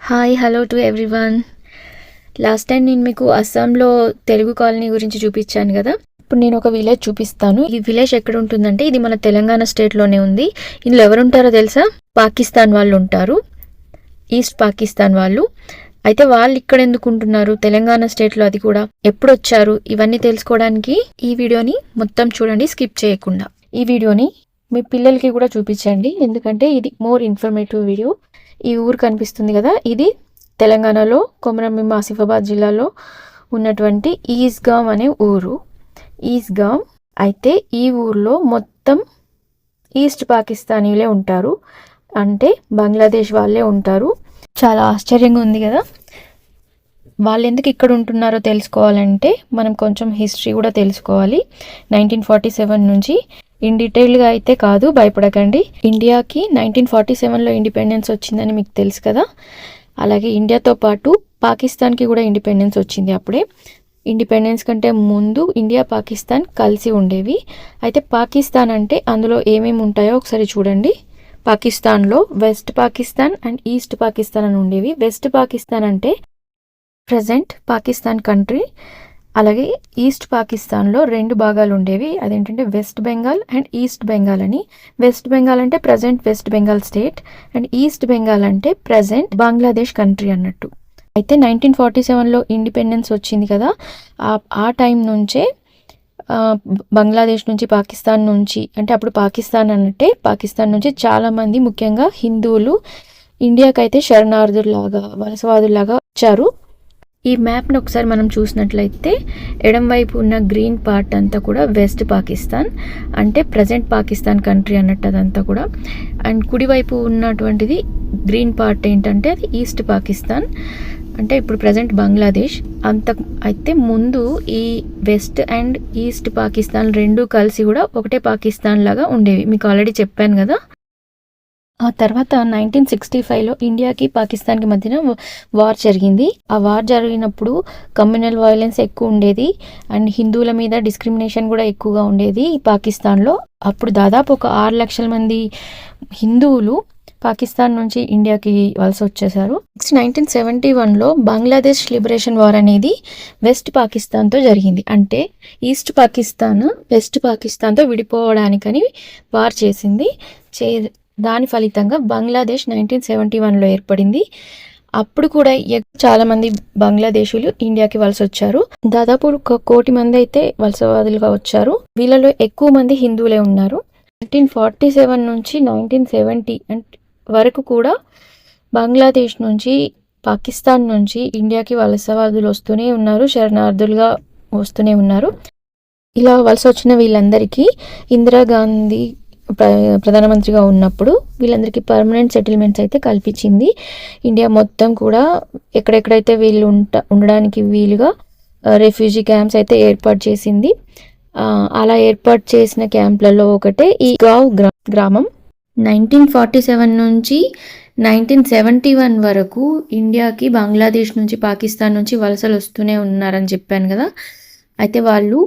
Hi hello to everyone last time నేను మీకు అస్సాంలో తెలుగు కాలనీ గురించి చూపించాను కదా. ఇప్పుడు నేను ఒక విలేజ్ చూపిస్తాను. ఈ విలేజ్ ఎక్కడ ఉంటుందంటే ఇది మన తెలంగాణ స్టేట్లోనే ఉంది. ఇందులో ఎవరు ఉంటారో తెలుసా? పాకిస్తాన్ వాళ్ళు ఉంటారు. ఈస్ట్ పాకిస్తాన్ వాళ్ళు. అయితే వాళ్ళు ఇక్కడ ఎందుకు ఉంటున్నారు? తెలంగాణ స్టేట్లో అది కూడా ఎప్పుడు వచ్చారు ఇవన్నీ తెలుసుకోవడానికి ఈ వీడియోని మొత్తం చూడండి స్కిప్ చేయకుండా. ఈ వీడియోని మీ పిల్లలకి కూడా చూపించండి. ఎందుకంటే ఇది మోర్ ఇన్ఫర్మేటివ్ వీడియో ఈ ఊరు కనిపిస్తుంది కదా? ఇది తెలంగాణలో కొమరంభీం ఆసిఫాబాద్ జిల్లాలో ఉన్నటువంటి ఈస్గామ్ అనే ఊరు. ఈస్గామ్ అయితే ఈ ఊర్లో మొత్తం ఈస్ట్ పాకిస్తానీలే ఉంటారు. అంటే బంగ్లాదేశ్ వాళ్ళే ఉంటారు. చాలా ఆశ్చర్యంగా ఉంది కదా? వాళ్ళు ఎందుకు ఇక్కడ ఉంటున్నారో తెలుసుకోవాలంటే మనం కొంచెం హిస్టరీ కూడా తెలుసుకోవాలి. నైన్టీన్ ఫార్టీ సెవెన్ నుంచి ఇన్ డీటెయిల్గా అయితే కాదు భయపడకండి. ఇండియాకి నైన్టీన్ ఫార్టీ సెవెన్లో ఇండిపెండెన్స్ వచ్చిందని మీకు తెలుసు కదా. అలాగే ఇండియాతో పాటు పాకిస్తాన్కి కూడా ఇండిపెండెన్స్ వచ్చింది అప్పుడే. ఇండిపెండెన్స్ కంటే ముందు ఇండియా పాకిస్తాన్ కలిసి ఉండేవి. అయితే పాకిస్తాన్ అంటే అందులో ఏమేమి ఉంటాయో ఒకసారి చూడండి. పాకిస్తాన్లో west Pakistan and east Pakistan అని ఉండేవి. వెస్ట్ పాకిస్తాన్ అంటే ప్రజెంట్ పాకిస్తాన్ కంట్రీ. అలాగే ఈస్ట్ పాకిస్తాన్లో రెండు భాగాలు ఉండేవి అదేంటంటే west Bengal and east Bengal అని. వెస్ట్ బెంగాల్ అంటే present west Bengal state and east Bengal అంటే ప్రజెంట్ బంగ్లాదేశ్ కంట్రీ అన్నట్టు. అయితే నైన్టీన్ ఫార్టీ సెవెన్లో ఇండిపెండెన్స్ వచ్చింది కదా. ఆ- ఆ టైం నుంచే బంగ్లాదేశ్ నుంచి పాకిస్తాన్ నుంచి అంటే అప్పుడు పాకిస్తాన్ అన్నట్టే పాకిస్తాన్ నుంచి చాలామంది ముఖ్యంగా హిందువులు ఇండియాకైతే శరణార్థుల్లాగా వలసవాదుల్లాగా వచ్చారు. ఈ మ్యాప్ని ఒకసారి మనం చూసినట్లయితే ఎడంవైపు ఉన్న గ్రీన్ పార్ట్ అంతా కూడా వెస్ట్ పాకిస్తాన్ అంటే ప్రజెంట్ పాకిస్తాన్ కంట్రీ అన్నట్టు అదంతా కూడా. అండ్ కుడివైపు ఉన్నటువంటిది గ్రీన్ పార్ట్ ఏంటంటే అది ఈస్ట్ పాకిస్తాన్ అంటే ఇప్పుడు ప్రజెంట్ బంగ్లాదేశ్. అంత అయితే ముందు ఈ వెస్ట్ అండ్ ఈస్ట్ పాకిస్తాన్ రెండు కలిసి కూడా ఒకటే పాకిస్తాన్ లాగా ఉండేవి. మీకు ఆల్రెడీ చెప్పాను కదా. ఆ తర్వాత నైన్టీన్ సిక్స్టీ ఫైవ్లో ఇండియాకి పాకిస్తాన్కి మధ్యన వార్ జరిగింది. ఆ వార్ జరిగినప్పుడు కమ్యూనల్ వైలెన్స్ ఎక్కువ ఉండేది అండ్ హిందువుల మీద డిస్క్రిమినేషన్ కూడా ఎక్కువగా ఉండేది పాకిస్తాన్లో. అప్పుడు దాదాపు ఒక ఆరు లక్షల మంది హిందువులు పాకిస్తాన్ నుంచి ఇండియాకి వలస వచ్చేసారు నెక్స్ట్ నైన్టీన్ సెవెంటీ వన్లో బంగ్లాదేశ్ లిబరేషన్ వార్ అనేది వెస్ట్ పాకిస్తాన్తో జరిగింది. అంటే ఈస్ట్ పాకిస్తాన్ వెస్ట్ పాకిస్తాన్తో విడిపోవడానికని వార్ చేసింది. చే దాని ఫలితంగా బంగ్లాదేశ్ నైన్టీన్ సెవెంటీ వన్లో ఏర్పడింది. అప్పుడు కూడా చాలామంది చాలా బంగ్లాదేశీయులు ఇండియాకి వలస వచ్చారు. దాదాపు ఒక కోటి మంది అయితే వలసవాదులుగా వచ్చారు. వీళ్ళలో ఎక్కువ మంది హిందువులే ఉన్నారు. నైన్టీన్ ఫార్టీ సెవెన్ నుంచి నైన్టీన్ సెవెంటీ వరకు కూడా బంగ్లాదేశ్ నుంచి పాకిస్తాన్ నుంచి ఇండియాకి వలసవాదులు వస్తూనే ఉన్నారు శరణార్థులుగా వస్తూనే ఉన్నారు. ఇలా వలస వచ్చిన వీళ్ళందరికీ ఇందిరాగాంధీ ప్రధానమంత్రిగా ఉన్నప్పుడు వీళ్ళందరికీ పర్మనెంట్ సెటిల్మెంట్స్ అయితే కల్పించింది. ఇండియా మొత్తం కూడా ఎక్కడెక్కడైతే వీళ్ళు ఉంట ఉండడానికి వీలుగా రెఫ్యూజీ క్యాంప్స్ అయితే ఏర్పాటు చేసింది. అలా ఏర్పాటు చేసిన క్యాంప్లలో ఒకటే ఈ గావ్ గ్రామం. నైన్టీన్ ఫార్టీ సెవెన్ నుంచి నైన్టీన్ సెవెంటీ వన్ వరకు ఇండియాకి బంగ్లాదేశ్ నుంచి పాకిస్తాన్ నుంచి వలసలు వస్తూనే ఉన్నారని చెప్పాను కదా. అయితే వాళ్ళు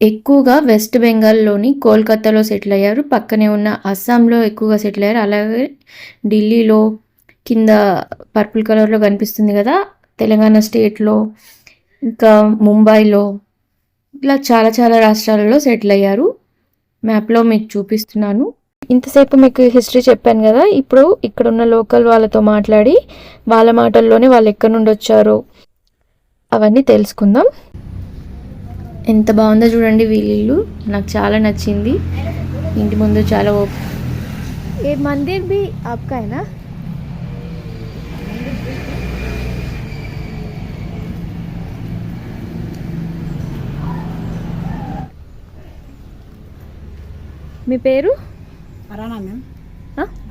ఎక్కువగా వెస్ట్ బెంగాల్లోని కోల్కతాలో సెటిల్ అయ్యారు పక్కనే ఉన్న అస్సాంలో ఎక్కువగా సెటిల్ అయ్యారు అలాగే ఢిల్లీలో కింద పర్పుల్ కలర్లో కనిపిస్తుంది కదా తెలంగాణ స్టేట్లో ఇంకా ముంబైలో ఇలా చాలా చాలా రాష్ట్రాలలో సెటిల్ అయ్యారు మ్యాప్లో మీకు చూపిస్తున్నాను. ఇంతసేపు మీకు హిస్టరీ చెప్పాను కదా ఇప్పుడు ఇక్కడ ఉన్న లోకల్ వాళ్ళతో మాట్లాడి వాళ్ళ మాటల్లోనే వాళ్ళు ఎక్కడి నుండి వచ్చారో అవన్నీ తెలుసుకుందాం. ఎంత బాగుందో చూడండి వీళ్ళు. నాకు చాలా నచ్చింది. ఇంటి ముందు చాలా ఏ మందిర్ బి ఆప్కాయనా? మీ పేరు? అరానా మ్యామ్?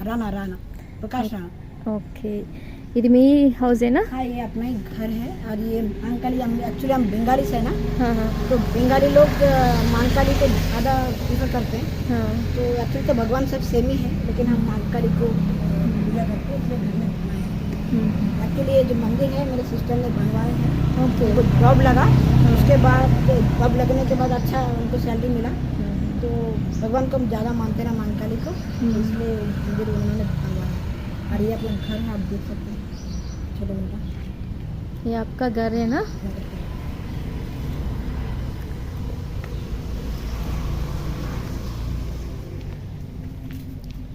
అరానా అరానా. ప్రకాష్ ఓకే. ఇది మీ హౌసేనా हाँ ये अपना ही घर है और ये महाकाली हम एक्चुअली हम बंगाली से है ना हाँ हाँ तो बंगाली लोग अ, महाकाली को ज़्यादा प्रीफर करते हैं हाँ तो एक्चुअली तो भगवान सब सेम ही है लेकिन हम महाकाली को पूजा करते हैं इसलिए घर में बनाए हैं एक्चुअली ये जो मंदिर है मेरे सिस्टर ने बनवाए हैं ఓకే उनको जॉब लगा उसके बाद जॉब लगने के बाद अच्छा उनको सैलरी मिला तो भगवान को हम ज़्यादा मानते हैं ना महाकाली को तो इसलिए मंदिर उन्होंने बनवाया और ये अपना घर है आप देख सकते हैं ये आपका घर है ना?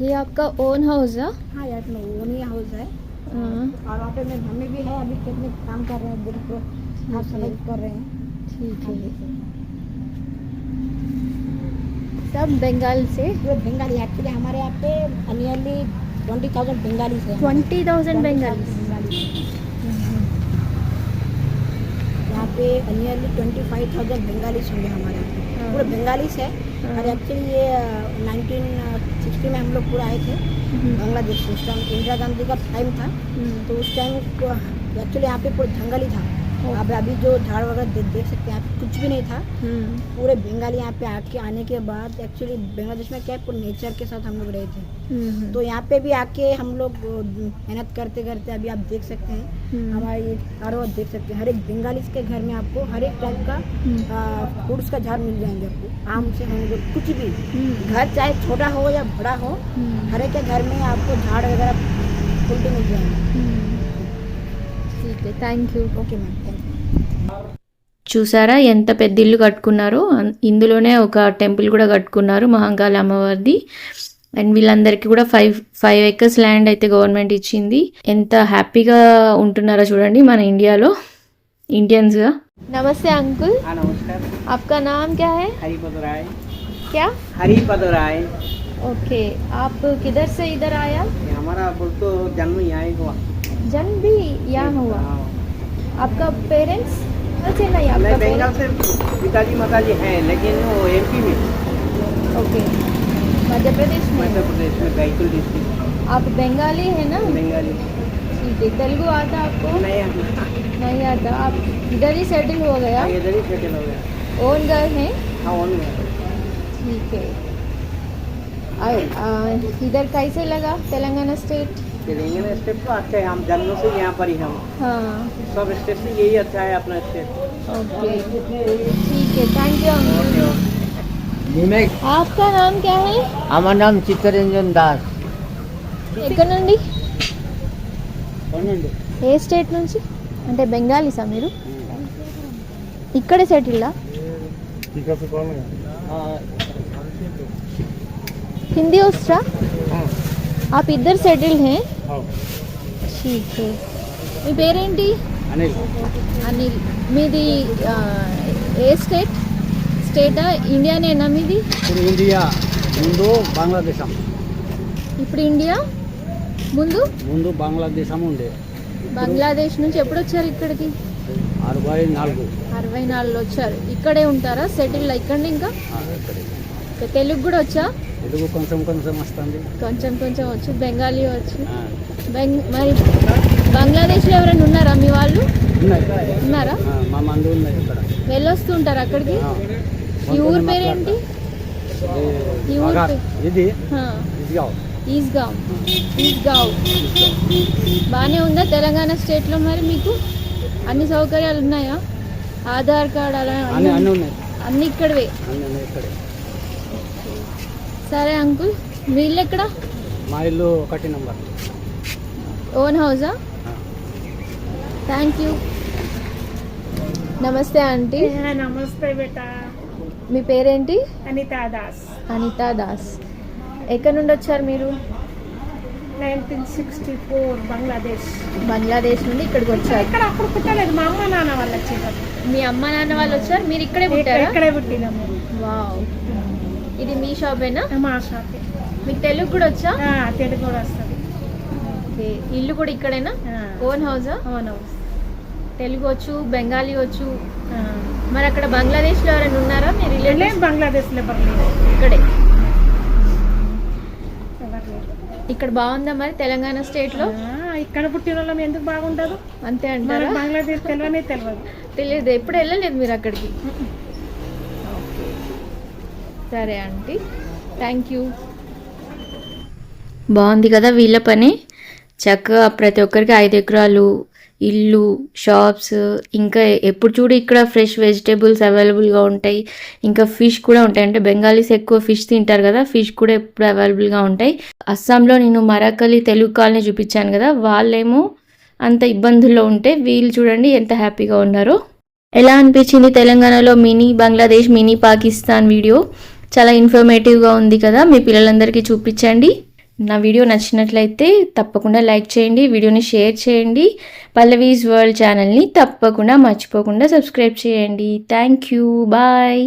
ये आपका ओन हाउस है? हाँ यार अपना ओनी हाउस है। हाँ, और वहाँ पे मेरे मम्मी भी है अभी खेत में काम कर रहे हैं दिन को आप है। कर रहे हैं। ठीक हाँ, है हैं। सब बंगाल से? ये बंगाली एक्चुअली हमारे यहाँ पे नियरली ट्वेंटी थाउज़ेंड बंगाली है। ट्वेंटी थाउज़ेंड बंगाली यहाँ पे nearly twenty five thousand Bengalis होंगे हमारे हाँ। पूरे बंगालीस है हाँ। और एक्चुअली ये नाइनटीन सिक्सटी में हम लोग पूरा आए थे। बांग्लादेश उस टाइम इंदिरा गांधी का टाइम था। तो उस टाइम एक्चुअली यहाँ पे पूरा जंगल ही था। अब अभी जो झाड़ वगैरह दे, देख सकते हैं यहाँ कुछ भी नहीं था। पूरे बंगाली यहाँ पे आके आने के बाद एक्चुअली बांग्लादेश में क्या है पूरे नेचर के साथ हम लोग रहे थे। तो यहाँ पे भी आके हम लोग मेहनत करते करते अभी आप देख सकते हैं हमारे ये चारों ओर देख सकते हैं। हर एक बंगाली के घर में आपको हर एक टाइप का फ्रूट्स का झाड़ मिल जाएँगे आपको। आम से होंगे कुछ भी। घर चाहे छोटा हो या बड़ा हो हर एक के घर में आपको झाड़ वगैरह फूल मिल जाएँगे। ठीक है thank you okay ma'am thank you చూసారా ఎంత పెద్ద ఇల్లు కట్టుకున్నారో అన్- ఇందులోనే ఒక టెంపుల్ కూడా కట్టుకున్నారు మహంకాళ అమ్మవారిది అండ్ వీళ్ళందరికీ కూడా ఫైవ్ ఫైవ్ ఎకర్స్ ల్యాండ్ అయితే గవర్నమెంట్ ఇచ్చింది ఎంత హ్యాపీగా ఉంటున్నారో చూడండి మన ఇండియాలో ఇండియన్స్గా नमस्ते अंकुल हाँ नमस्कार आपका नाम क्या है हरिपद राय क्या हरिपद राय ओके आप किधर से इधर आया ये हमारा बोल तो जन्म यहाँ ही हुआ जन्म भी यहाँ हुआ। हाँ। आपका पेरेंट्स से नहीं आपका बंगाल से पिताजी माताजी हैं लेकिन वो एमपी में। ओके। मध्य प्रदेश में? मध्य प्रदेश में बैतूल डिस्ट्रिक्ट आप बंगाली है ना? बंगाली। ठीक है तेलुगु आता आपको? नहीं आता। नहीं आता। आप इधर ही सेटल हो गया? हाँ, इधर ही सेटल हो गया। ओन घर है? हाँ ऑन में ठीक है। इधर कैसे लगा तेलंगाना स्टेट तेलंगाना स्टेट तो अच्छा है हम जन्मों से यहाँ पर ही हम हाँ सब स्टेट से यही अच्छा है अपना स्टेट ओके ठीक है थैंक यू आपका नाम क्या है हमारा नाम चित्तरंजन दास ఎక్కడ నుండి ఏ స్టేట్ నుంచి అంటే బెంగాలీసా మీరు ఇక్కడే సెటిల్డా హిందీ వస్తా आप इधर सेटल्ड हैं ठीक है మీ పేరేంటి అనిల్ అనిల్ మీది ఆ, ఏ స్టేట్ స్టేటా ఇండియానేనా మీది ఇప్పుడు ఇండియా ముందు బంగ్లాదేశం ఇప్పుడు ఇండియా ముందు ముందు బంగ్లాదేశం ఉండే బంగ్లాదేశ్ నుంచి ఎప్పుడు వచ్చారు ఇక్కడికి అరవై నాలుగు అరవై నాలుగులో వచ్చారు ఇక్కడే ఉంటారా సెటిల్ ఇక్కడి ఇంకా ఓకే, తెలుగు కూడా వచ్చా తెలుగు కొంచెం కొంచెం వస్తుంది. కొంచెం కొంచెం వచ్చు బెంగాలీ వచ్చు. బెంగ్ మరి బంగ్లాదేశ్లో ఎవరైనా ఉన్నారా మీ వాళ్ళు? ఉన్నారా? మా మంది ఉన్నాయి ఇక్కడ. వెళ్ళొస్తుంటారు అక్కడికి? ఆ, ఈ ఊరు పేరేంటి? ఇది ఈ ఊరు ఇది? ఈస్గావ్. ఈస్గావ్. బాగానే ఉందా? తెలంగాణ స్టేట్లో మరి మీకు అన్ని సౌకర్యాలు ఉన్నాయా? ఆధార్ కార్డ్ అలా అన్ని ఇక్కడవే. సరే అంకుల్ మీ ఇల్లు ఎక్కడ మా ఇల్లు ఒకటి number. Own Hausa? Thank you. నమస్తే ఆంటీ. నమస్తే బేటా. మీ పేరేంటి? అనితా దాస్. అనితా దాస్. ఎక్కడి నుండి వచ్చారు మీరు? Nineteen sixty four Bangladesh. Bangladesh నుండి ఇక్కడికి వచ్చారు. ఇక్కడ అప్పుడు పుట్టలేదు. మా అమ్మ నాన్న వాళ్ళు వచ్చేటప్పుడు మీ అమ్మ నాన్న వాళ్ళు వచ్చారు? మీరు ఇక్కడే పుట్టారా? ఇక్కడే పుట్టినాము. వావ్. ఇది మీ షాపేనా? మా షాప్. మీకు తెలుగు కూడా వచ్చా? తెలుగు కూడా వస్తుంది. ఇల్లు కూడా ఇక్కడేనా? ఓన్ హౌసా అవును తెలుగు వచ్చు బెంగాలీ వచ్చు. మరి అక్కడ బంగ్లాదేశ్లో ఎవరైనా ఉన్నారా? మీ లేం రిలేటివ్స్ బంగ్లాదేశ్లో ఇక్కడే. ఇక్కడ బాగుందా మరి తెలంగాణ స్టేట్లో? ఆ, ఇక్కడ పుట్టిన వాళ్ళం ఎందుకు బాగుంటారు అంతే అంటారా? బంగ్లాదేశ్ తెలియనే తెలియదు తెలియదు. ఎప్పుడు వెళ్ళలేదు మీరు అక్కడికి? సరే ఆంటీ. థ్యాంక్ యూ బాగుంది కదా వీళ్ళ పని? చక్కగా ప్రతి ఒక్కరికి ఐదు ఎకరాలు ఇల్లు షాప్స్ ఇంకా ఎప్పుడు చూడు ఇక్కడ ఫ్రెష్ వెజిటేబుల్స్ అవైలబుల్గా ఉంటాయి. ఇంకా ఫిష్ కూడా ఉంటాయి. అంటే బెంగాలీస్ ఎక్కువ ఫిష్ తింటారు కదా ఫిష్ కూడా ఎప్పుడు అవైలబుల్గా ఉంటాయి. అస్సాంలో నేను మరాకలి తెలుగు కాలనీ చూపించాను కదా వాళ్ళేమో అంత ఇబ్బందుల్లో ఉంటే వీళ్ళు చూడండి ఎంత హ్యాపీగా ఉన్నారో. ఎలా అనిపించింది తెలంగాణలో mini Bangladesh mini Pakistan video? చాలా ఇన్ఫర్మేటివ్గా ఉంది కదా. మీ పిల్లలందరికీ చూపించండి. నా వీడియో నచ్చినట్లయితే తప్పకుండా లైక్ చేయండి వీడియోని షేర్ చేయండి. పల్లవీస్ వరల్డ్ ఛానల్ని తప్పకుండా మర్చిపోకుండా సబ్స్క్రైబ్ చేయండి. Thank you bye